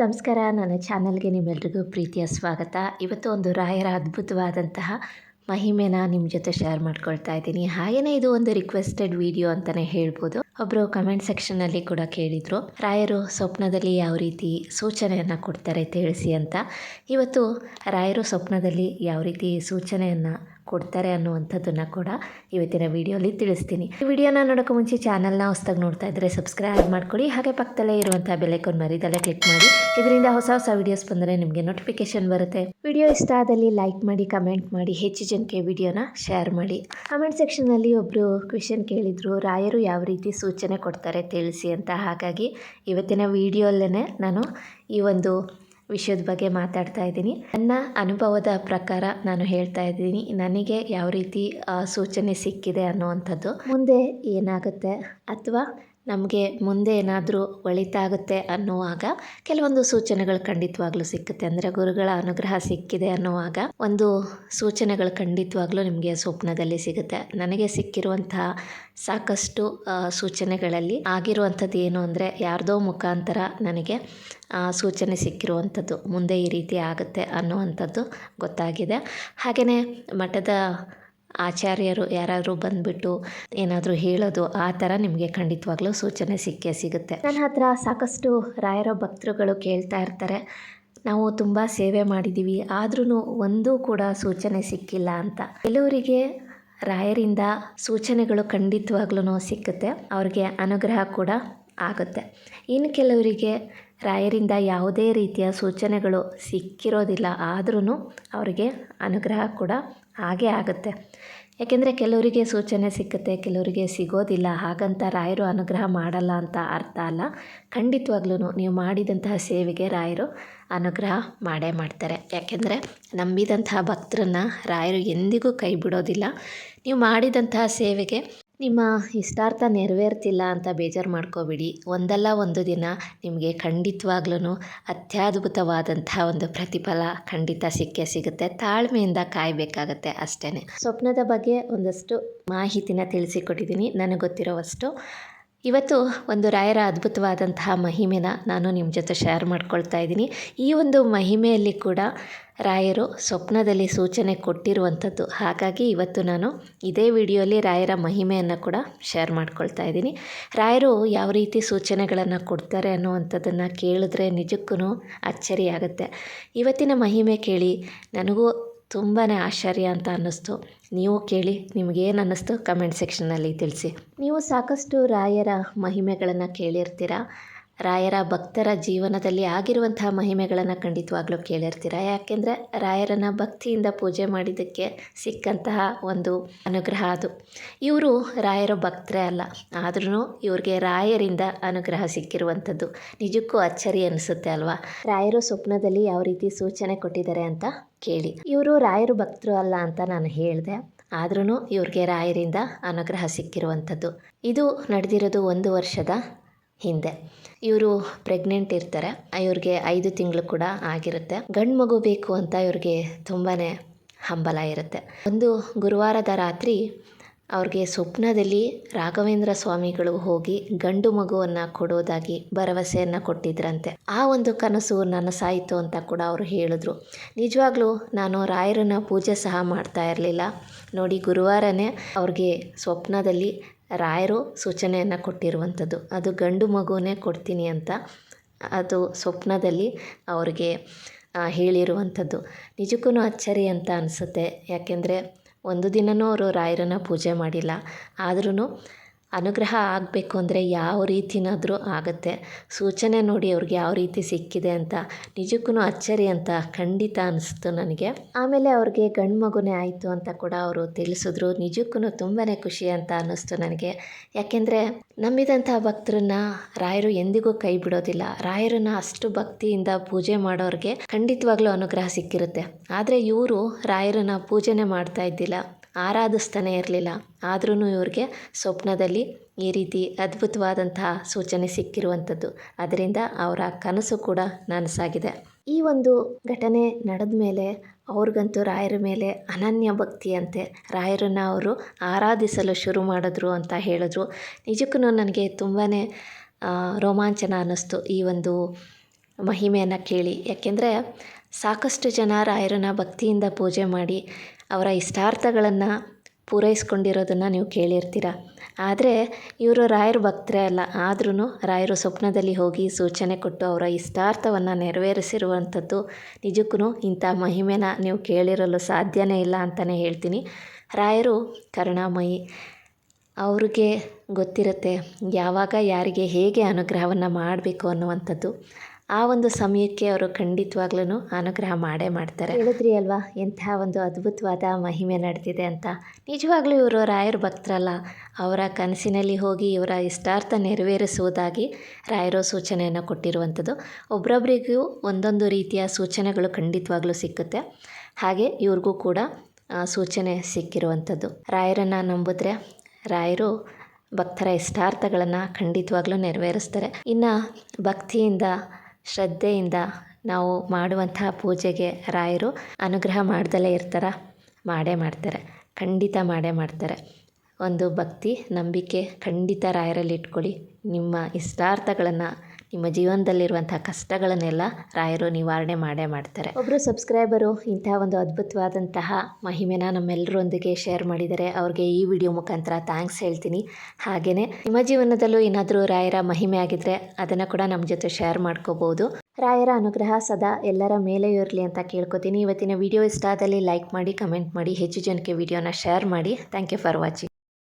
ನಮಸ್ಕಾರ. ನನ್ನ ಚಾನಲ್ಗೆ ನಿಮ್ಮೆಲ್ರಿಗೂ ಪ್ರೀತಿಯ ಸ್ವಾಗತ. ಇವತ್ತು ಒಂದು ರಾಯರ ಅದ್ಭುತವಾದಂತಹ ಮಹಿಮೆನ ನಿಮ್ಮ ಜೊತೆ ಶೇರ್ ಮಾಡ್ಕೊಳ್ತಾ ಇದ್ದೀನಿ. ಹಾಗೆಯೇ ಇದು ಒಂದು ರಿಕ್ವೆಸ್ಟೆಡ್ ವಿಡಿಯೋ ಅಂತಲೇ ಹೇಳ್ಬೋದು. ಒಬ್ಬರು ಕಮೆಂಟ್ ಸೆಕ್ಷನಲ್ಲಿ ಕೂಡ ಕೇಳಿದರು, ರಾಯರು ಸ್ವಪ್ನದಲ್ಲಿ ಯಾವ ರೀತಿ ಸೂಚನೆಯನ್ನು ಕೊಡ್ತಾರೆ ತಿಳಿಸಿ ಅಂತ. ಇವತ್ತು ರಾಯರು ಸ್ವಪ್ನದಲ್ಲಿ ಯಾವ ರೀತಿ ಸೂಚನೆಯನ್ನು ಕೊಡ್ತಾರೆ ಅನ್ನುವಂಥದ್ದನ್ನು ಕೂಡ ಇವತ್ತಿನ ವಿಡಿಯೋಲಿ ತಿಳಿಸ್ತೀನಿ. ಈ ವಿಡಿಯೋನ ನೋಡೋಕೆ ಮುಂಚೆ ಚಾನಲ್ನ ಹೊಸ್ದಾಗಿ ನೋಡ್ತಾ ಇದ್ದರೆ ಸಬ್ಸ್ಕ್ರೈಬ್ ಮಾಡ್ಕೊಳ್ಳಿ. ಹಾಗೆ ಪಕ್ಕದಲ್ಲೇ ಇರುವಂಥ ಬೆಲೆಕೊಂಡು ಮರಿದಲ್ಲೇ ಕ್ಲಿಕ್ ಮಾಡಿ. ಇದರಿಂದ ಹೊಸ ಹೊಸ ವಿಡಿಯೋಸ್ ಬಂದರೆ ನಿಮಗೆ ನೋಟಿಫಿಕೇಶನ್ ಬರುತ್ತೆ. ವಿಡಿಯೋ ಇಷ್ಟ ಆದಲ್ಲಿ ಲೈಕ್ ಮಾಡಿ ಕಮೆಂಟ್ ಮಾಡಿ, ಹೆಚ್ಚು ಜನಕ್ಕೆ ವಿಡಿಯೋನ ಶೇರ್ ಮಾಡಿ. ಕಮೆಂಟ್ ಸೆಕ್ಷನಲ್ಲಿ ಒಬ್ಬರು ಕ್ವೆಶನ್ ಕೇಳಿದರು, ರಾಯರು ಯಾವ ರೀತಿ ಸೂಚನೆ ಕೊಡ್ತಾರೆ? ತಿಳಿಸಿ ಅಂತ. ಹಾಗಾಗಿ ಇವತ್ತಿನ ವಿಡಿಯೋಲ್ಲೇ ನಾನು ಈ ಒಂದು ವಿಷಯದ ಬಗ್ಗೆ ಮಾತಾಡ್ತಾ ಇದ್ದೀನಿ. ನನ್ನ ಅನುಭವದ ಪ್ರಕಾರ ನಾನು ಹೇಳ್ತಾ ಇದ್ದೀನಿ, ನನಗೆ ಯಾವ ರೀತಿ ಸೂಚನೆ ಸಿಕ್ಕಿದೆ ಅನ್ನೋವಂಥದ್ದು. ಮುಂದೆ ಏನಾಗುತ್ತೆ? ಅಥವಾ ನಮಗೆ ಮುಂದೆ ಏನಾದರೂ ಒಳಿತಾಗುತ್ತೆ ಅನ್ನುವಾಗ ಕೆಲವೊಂದು ಸೂಚನೆಗಳು ಖಂಡಿತವಾಗ್ಲೂ ಸಿಕ್ಕುತ್ತೆ. ಅಂದರೆ ಗುರುಗಳ ಅನುಗ್ರಹ ಸಿಕ್ಕಿದೆ ಅನ್ನುವಾಗ ಒಂದು ಸೂಚನೆಗಳು ಖಂಡಿತವಾಗ್ಲೂ ನಿಮಗೆ ಸ್ವಪ್ನದಲ್ಲಿ ಸಿಗುತ್ತೆ. ನನಗೆ ಸಿಕ್ಕಿರುವಂತಹ ಸಾಕಷ್ಟು ಸೂಚನೆಗಳಲ್ಲಿ ಆಗಿರುವಂಥದ್ದು ಏನು ಅಂದರೆ ಯಾರ್ದೋ ಮುಖಾಂತರ ನನಗೆ ಸೂಚನೆ ಸಿಕ್ಕಿರುವಂಥದ್ದು ಮುಂದೆ ಈ ರೀತಿ ಆಗುತ್ತೆ ಅನ್ನುವಂಥದ್ದು ಗೊತ್ತಾಗಿದೆ. ಹಾಗೆಯೇ ಮಠದ ಆಚಾರ್ಯರು ಯಾರಾದರೂ ಬಂದುಬಿಟ್ಟು ಏನಾದರೂ ಹೇಳೋದು, ಆ ಥರ ನಿಮಗೆ ಖಂಡಿತವಾಗ್ಲೂ ಸೂಚನೆ ಸಿಕ್ಕೇ ಸಿಗುತ್ತೆ. ನನ್ನ ಹತ್ರ ಸಾಕಷ್ಟು ರಾಯರ ಭಕ್ತರುಗಳು ಕೇಳ್ತಾ ಇರ್ತಾರೆ. ನಾವು ತುಂಬ ಸೇವೆ ಮಾಡಿದ್ದೀವಿ ಆದ್ರೂ ಒಂದೂ ಕೂಡ ಸೂಚನೆ ಸಿಕ್ಕಿಲ್ಲ ಅಂತ. ಕೆಲವರಿಗೆ ರಾಯರಿಂದ ಸೂಚನೆಗಳು ಖಂಡಿತವಾಗ್ಲೂ ಸಿಕ್ಕುತ್ತೆ. ಅವ್ರಿಗೆ ಅನುಗ್ರಹ ಕೂಡ ಆಗುತ್ತೆ. ಇನ್ನು ಕೆಲವರಿಗೆ ರಾಯರಿಂದ ಯಾವುದೇ ರೀತಿಯ ಸೂಚನೆಗಳು ಸಿಕ್ಕಿರೋದಿಲ್ಲ. ಆದ್ರೂ ಅವರಿಗೆ ಅನುಗ್ರಹ ಕೂಡ ಹಾಗೇ ಆಗುತ್ತೆ. ಯಾಕೆಂದರೆ ಕೆಲವರಿಗೆ ಸೂಚನೆ ಸಿಕ್ಕುತ್ತೆ, ಕೆಲವರಿಗೆ ಸಿಗೋದಿಲ್ಲ. ಹಾಗಂತ ರಾಯರು ಅನುಗ್ರಹ ಮಾಡಲ್ಲ ಅಂತ ಅರ್ಥ ಅಲ್ಲ. ಖಂಡಿತವಾಗ್ಲೂ ನೀವು ಮಾಡಿದಂತಹ ಸೇವೆಗೆ ರಾಯರು ಅನುಗ್ರಹ ಮಾಡೇ ಮಾಡ್ತಾರೆ. ಯಾಕೆಂದರೆ ನಂಬಿದಂತಹ ಭಕ್ತರನ್ನ ರಾಯರು ಎಂದಿಗೂ ಕೈ ಬಿಡೋದಿಲ್ಲ. ನೀವು ಮಾಡಿದಂತಹ ಸೇವೆಗೆ ನಿಮ್ಮ ಇಷ್ಟಾರ್ಥ ನೆರವೇರ್ತಿಲ್ಲ ಅಂತ ಬೇಜಾರು ಮಾಡ್ಕೋಬೇಡಿ. ಒಂದಲ್ಲ ಒಂದು ದಿನ ನಿಮಗೆ ಖಂಡಿತವಾಗ್ಲೂ ಅತ್ಯದ್ಭುತವಾದಂಥ ಒಂದು ಪ್ರತಿಫಲ ಖಂಡಿತ ಸಿಕ್ಕೇ ಸಿಗುತ್ತೆ. ತಾಳ್ಮೆಯಿಂದ ಕಾಯಬೇಕಾಗತ್ತೆ ಅಷ್ಟೇ ಸ್ವಪ್ನದ ಬಗ್ಗೆ ಒಂದಷ್ಟು ಮಾಹಿತಿನ ತಿಳಿಸಿಕೊಟ್ಟಿದ್ದೀನಿ. ನನಗೆ ಗೊತ್ತಿರೋವಷ್ಟು ಇವತ್ತು ಒಂದು ರಾಯರ ಅದ್ಭುತವಾದಂತಹ ಮಹಿಮೆನ ನಾನು ನಿಮ್ಮ ಜೊತೆ ಶೇರ್ ಮಾಡ್ಕೊಳ್ತಾ ಇದ್ದೀನಿ. ಈ ಒಂದು ಮಹಿಮೆಯಲ್ಲಿ ಕೂಡ ರಾಯರು ಸ್ವಪ್ನದಲ್ಲಿ ಸೂಚನೆ ಕೊಟ್ಟಿರುವಂಥದ್ದು. ಹಾಗಾಗಿ ಇವತ್ತು ನಾನು ಇದೇ ವಿಡಿಯೋಲಿ ರಾಯರ ಮಹಿಮೆಯನ್ನು ಕೂಡ ಶೇರ್ ಮಾಡ್ಕೊಳ್ತಾ ಇದ್ದೀನಿ. ರಾಯರು ಯಾವ ರೀತಿ ಸೂಚನೆಗಳನ್ನು ಕೊಡ್ತಾರೆ ಅನ್ನುವಂಥದ್ದನ್ನು ಕೇಳಿದ್ರೆ ನಿಜಕ್ಕೂ ಅಚ್ಚರಿಯಾಗುತ್ತೆ ಇವತ್ತಿನ ಮಹಿಮೆ ಕೇಳಿ ನನಗೂ ತುಂಬಾ ಆಶ್ಚರ್ಯ ಅಂತ ಅನ್ನಿಸ್ತು. ನೀವು ಕೇಳಿ ನಿಮಗೇನು ಅನ್ನಿಸ್ತು? ಕಮೆಂಟ್ ಸೆಕ್ಷನಲ್ಲಿ ತಿಳಿಸಿ. ನೀವು ಸಾಕಷ್ಟು ರಾಯರ ಮಹಿಮೆಗಳನ್ನು ಕೇಳಿರ್ತೀರ? ರಾಯರ ಭಕ್ತರ ಜೀವನದಲ್ಲಿ ಆಗಿರುವಂತಹ ಮಹಿಮೆಗಳನ್ನು ಖಂಡಿತವಾಗ್ಲೂ ಕೇಳಿರ್ತೀರ? ಯಾಕೆಂದರೆ ರಾಯರನ್ನು ಭಕ್ತಿಯಿಂದ ಪೂಜೆ ಮಾಡಿದ್ದಕ್ಕೆ ಸಿಕ್ಕಂತಹ ಒಂದು ಅನುಗ್ರಹ ಅದು. ಇವರು ರಾಯರ ಭಕ್ತರೇ ಅಲ್ಲ. ಆದ್ರೂ ಇವ್ರಿಗೆ ರಾಯರಿಂದ ಅನುಗ್ರಹ ಸಿಕ್ಕಿರುವಂಥದ್ದು. ನಿಜಕ್ಕೂ ಅಚ್ಚರಿ ಅನಿಸುತ್ತೆ ಅಲ್ವಾ? ರಾಯರು ಸ್ವಪ್ನದಲ್ಲಿ ಯಾವ ರೀತಿ ಸೂಚನೆ ಕೊಟ್ಟಿದ್ದಾರೆ ಅಂತ ಕೇಳಿ. ಇವರು ರಾಯರು ಭಕ್ತರು ಅಲ್ಲ ಅಂತ ನಾನು ಹೇಳಿದೆ. ಆದ್ರೂ ಇವ್ರಿಗೆ ರಾಯರಿಂದ ಅನುಗ್ರಹ ಸಿಕ್ಕಿರುವಂಥದ್ದು. ಇದು ನಡೆದಿರೋದು ಒಂದು ವರ್ಷದ ಹಿಂದೆ. ಇವರು ಪ್ರೆಗ್ನೆಂಟ್ ಇರ್ತಾರೆ. ಇವ್ರಿಗೆ ಐದು ತಿಂಗಳು ಕೂಡ ಆಗಿರುತ್ತೆ. ಗಂಡು ಮಗು ಬೇಕು ಅಂತ ಇವ್ರಿಗೆ ತುಂಬಾ ಹಂಬಲ ಇರುತ್ತೆ. ಒಂದು ಗುರುವಾರದ ರಾತ್ರಿ ಅವ್ರಿಗೆ ಸ್ವಪ್ನದಲ್ಲಿ ರಾಘವೇಂದ್ರ ಸ್ವಾಮಿಗಳು ಹೋಗಿ ಗಂಡು ಮಗುವನ್ನು ಕೊಡೋದಾಗಿ ಭರವಸೆಯನ್ನು ಕೊಟ್ಟಿದ್ರಂತೆ. ಆ ಒಂದು ಕನಸು ನನಸಾಯಿತು ಅಂತ ಕೂಡ ಅವರು ಹೇಳಿದ್ರು. ನಿಜವಾಗ್ಲೂ ನಾನು ರಾಯರನ್ನ ಪೂಜೆ ಸಹ ಮಾಡ್ತಾ ಇರಲಿಲ್ಲ. ನೋಡಿ ಗುರುವಾರನೇ ಅವ್ರಿಗೆ ಸ್ವಪ್ನದಲ್ಲಿ ರಾಯರು ಸೂಚನೆಯನ್ನು ಕೊಟ್ಟಿರುವಂಥದ್ದು. ಅದು ಗಂಡು ಮಗುವನ್ನೇ ಕೊಡ್ತೀನಿ ಅಂತ ಅದು ಸ್ವಪ್ನದಲ್ಲಿ ಅವ್ರಿಗೆ ಹೇಳಿರುವಂಥದ್ದು. ನಿಜಕ್ಕೂ ಅಚ್ಚರಿ ಅಂತ ಅನಿಸುತ್ತೆ. ಯಾಕೆಂದರೆ, ಒಂದು ದಿನವೂ ಅವರು ರಾಯರನ್ನು ಪೂಜೆ ಮಾಡಿಲ್ಲ. ಆದ್ರೂ ಅನುಗ್ರಹ ಆಗಬೇಕು ಅಂದರೆ ಯಾವ ರೀತಿನಾದರೂ ಆಗುತ್ತೆ. ಸೂಚನೆ ನೋಡಿ ಅವ್ರಿಗೆ ಯಾವ ರೀತಿ ಸಿಕ್ಕಿದೆ ಅಂತ. ನಿಜಕ್ಕೂ ಅಚ್ಚರಿ ಅಂತ ಖಂಡಿತ ಅನಿಸ್ತು ನನಗೆ. ಆಮೇಲೆ ಅವ್ರಿಗೆ ಗಂಡು ಮಗುನೇ ಆಯಿತು ಅಂತ ಕೂಡ ಅವರು ತಿಳಿಸಿದ್ರು. ನಿಜಕ್ಕೂ ತುಂಬಾ ಖುಷಿ ಅಂತ ಅನ್ನಿಸ್ತು ನನಗೆ. ಯಾಕೆಂದರೆ ನಂಬಿದಂಥ ಭಕ್ತರನ್ನ ರಾಯರು ಎಂದಿಗೂ ಕೈ ಬಿಡೋದಿಲ್ಲ. ರಾಯರನ್ನ ಅಷ್ಟು ಭಕ್ತಿಯಿಂದ ಪೂಜೆ ಮಾಡೋರಿಗೆ ಖಂಡಿತವಾಗ್ಲೂ ಅನುಗ್ರಹ ಸಿಕ್ಕಿರುತ್ತೆ. ಆದರೆ ಇವರು ರಾಯರನ್ನ ಪೂಜೆನೇ ಮಾಡ್ತಾ ಇದ್ದಿಲ್ಲ. ಆರಾಧಿಸ್ತಾನೆ ಇರಲಿಲ್ಲ. ಆದ್ರೂ ಇವ್ರಿಗೆ ಸ್ವಪ್ನದಲ್ಲಿ ಈ ರೀತಿ ಅದ್ಭುತವಾದಂತಹ ಸೂಚನೆ ಸಿಕ್ಕಿರುವಂಥದ್ದು. ಅದರಿಂದ ಅವರ ಕನಸು ಕೂಡ ನನಸಾಗಿದೆ. ಈ ಒಂದು ಘಟನೆ ನಡೆದ ಮೇಲೆ ಅವ್ರಿಗಂತೂ ರಾಯರ ಮೇಲೆ ಅನನ್ಯ ಭಕ್ತಿಯಂತೆ ರಾಯರನ್ನು ಅವರು ಆರಾಧಿಸಲು ಶುರು ಮಾಡಿದ್ರು ಅಂತ ಹೇಳಿದ್ರು. ನಿಜಕ್ಕೂ ನನಗೆ ತುಂಬಾ ರೋಮಾಂಚನ ಅನ್ನಿಸ್ತು ಈ ಒಂದು ಮಹಿಮೆಯನ್ನು ಕೇಳಿ. ಯಾಕೆಂದರೆ ಸಾಕಷ್ಟು ಜನ ರಾಯರನ್ನ ಭಕ್ತಿಯಿಂದ ಪೂಜೆ ಮಾಡಿ ಅವರ ಇಷ್ಟಾರ್ಥಗಳನ್ನು ಪೂರೈಸ್ಕೊಂಡಿರೋದನ್ನು ನೀವು ಕೇಳಿರ್ತೀರ. ಆದರೆ ಇವರು ರಾಯರ ಭಕ್ತರೇ ಅಲ್ಲ. ಆದ್ರೂ ರಾಯರು ಸ್ವಪ್ನದಲ್ಲಿ ಹೋಗಿ ಸೂಚನೆ ಕೊಟ್ಟು ಅವರ ಇಷ್ಟಾರ್ಥವನ್ನು ನೆರವೇರಿಸಿರುವಂಥದ್ದು ನಿಜಕ್ಕೂ ಇಂಥ ಮಹಿಮೆನ ನೀವು ಕೇಳಿರಲು ಸಾಧ್ಯನೇ ಇಲ್ಲ ಅಂತಲೇ ಹೇಳ್ತೀನಿ. ರಾಯರು ಕರುಣಾಮಯಿ, ಅವ್ರಿಗೆ ಗೊತ್ತಿರುತ್ತೆ ಯಾವಾಗ ಯಾರಿಗೆ ಹೇಗೆ ಅನುಗ್ರಹವನ್ನು ಮಾಡಬೇಕು ಅನ್ನುವಂಥದ್ದು. ಆ ಒಂದು ಸಮಯಕ್ಕೆ ಅವರು ಖಂಡಿತವಾಗ್ಲೂ ಅನುಗ್ರಹ ಮಾಡೇ ಮಾಡ್ತಾರೆ. ಹೇಳಿದ್ರಿ ಅಲ್ವಾ, ಎಂಥ ಒಂದು ಅದ್ಭುತವಾದ ಮಹಿಮೆ ನಡೆದಿದೆ ಅಂತ. ನಿಜವಾಗ್ಲೂ ಇವರು ರಾಯರ ಭಕ್ತರಲ್ಲ. ಅವರ ಕನಸಿನಲ್ಲಿ ಹೋಗಿ ಇವರ ಇಷ್ಟಾರ್ಥ ನೆರವೇರಿಸುವುದಾಗಿ ರಾಯರು ಸೂಚನೆಯನ್ನು ಕೊಟ್ಟಿರುವಂಥದ್ದು. ಒಬ್ರೊಬ್ರಿಗೂ ಒಂದೊಂದು ರೀತಿಯ ಸೂಚನೆಗಳು ಖಂಡಿತವಾಗ್ಲೂ ಸಿಕ್ಕುತ್ತೆ. ಹಾಗೆ ಇವ್ರಿಗೂ ಕೂಡ ಸೂಚನೆ ಸಿಕ್ಕಿರುವಂಥದ್ದು. ರಾಯರನ್ನು ನಂಬಿದ್ರೆ ರಾಯರು ಭಕ್ತರ ಇಷ್ಟಾರ್ಥಗಳನ್ನು ಖಂಡಿತವಾಗ್ಲೂ ನೆರವೇರಿಸ್ತಾರೆ. ಇನ್ನು ಭಕ್ತಿಯಿಂದ ಶ್ರದ್ಧೆಯಿಂದ ನಾವು ಮಾಡುವಂತಹ ಪೂಜೆಗೆ ರಾಯರು ಅನುಗ್ರಹ ಮಾಡ್ದಲೇ ಇರ್ತಾರ, ಮಾಡೇ ಮಾಡ್ತಾರೆ, ಖಂಡಿತ ಮಾಡೇ ಮಾಡ್ತಾರೆ. ಒಂದು ಭಕ್ತಿ, ನಂಬಿಕೆ ಖಂಡಿತ ರಾಯರಲ್ಲಿ ಇಟ್ಕೊಳ್ಳಿ. ನಿಮ್ಮ ಇಷ್ಟಾರ್ಥಗಳನ್ನು ನಿಮ್ಮ ಜೀವನದಲ್ಲಿರುವಂಥ ಕಷ್ಟಗಳನ್ನೆಲ್ಲ ರಾಯರು ನಿವಾರಣೆ ಮಾಡೇ ಮಾಡ್ತಾರೆ. ಒಬ್ಬರು ಸಬ್ಸ್ಕ್ರೈಬರು ಇಂತಹ ಒಂದು ಅದ್ಭುತವಾದಂತಹ ಮಹಿಮೆನ ನಮ್ಮೆಲ್ಲರೊಂದಿಗೆ ಶೇರ್ ಮಾಡಿದರೆ ಅವ್ರಿಗೆ ಈ ವಿಡಿಯೋ ಮುಖಾಂತರ ಥ್ಯಾಂಕ್ಸ್ ಹೇಳ್ತೀನಿ. ಹಾಗೆಯೇ ನಿಮ್ಮ ಜೀವನದಲ್ಲೂ ಏನಾದರೂ ರಾಯರ ಮಹಿಮೆ ಆಗಿದ್ರೆ ಅದನ್ನು ಕೂಡ ನಮ್ಮ ಜೊತೆ ಶೇರ್ ಮಾಡ್ಕೋಬೋದು. ರಾಯರ ಅನುಗ್ರಹ ಸದಾ ಎಲ್ಲರ ಮೇಲೆ ಇರಲಿ ಅಂತ ಕೇಳ್ಕೊತೀನಿ. ಇವತ್ತಿನ ವಿಡಿಯೋ ಇಷ್ಟ ಆದಲ್ಲಿ ಲೈಕ್ ಮಾಡಿ, ಕಮೆಂಟ್ ಮಾಡಿ, ಹೆಚ್ಚು ಜನಕ್ಕೆ ವಿಡಿಯೋನ ಶೇರ್ ಮಾಡಿ. Thank you for watching.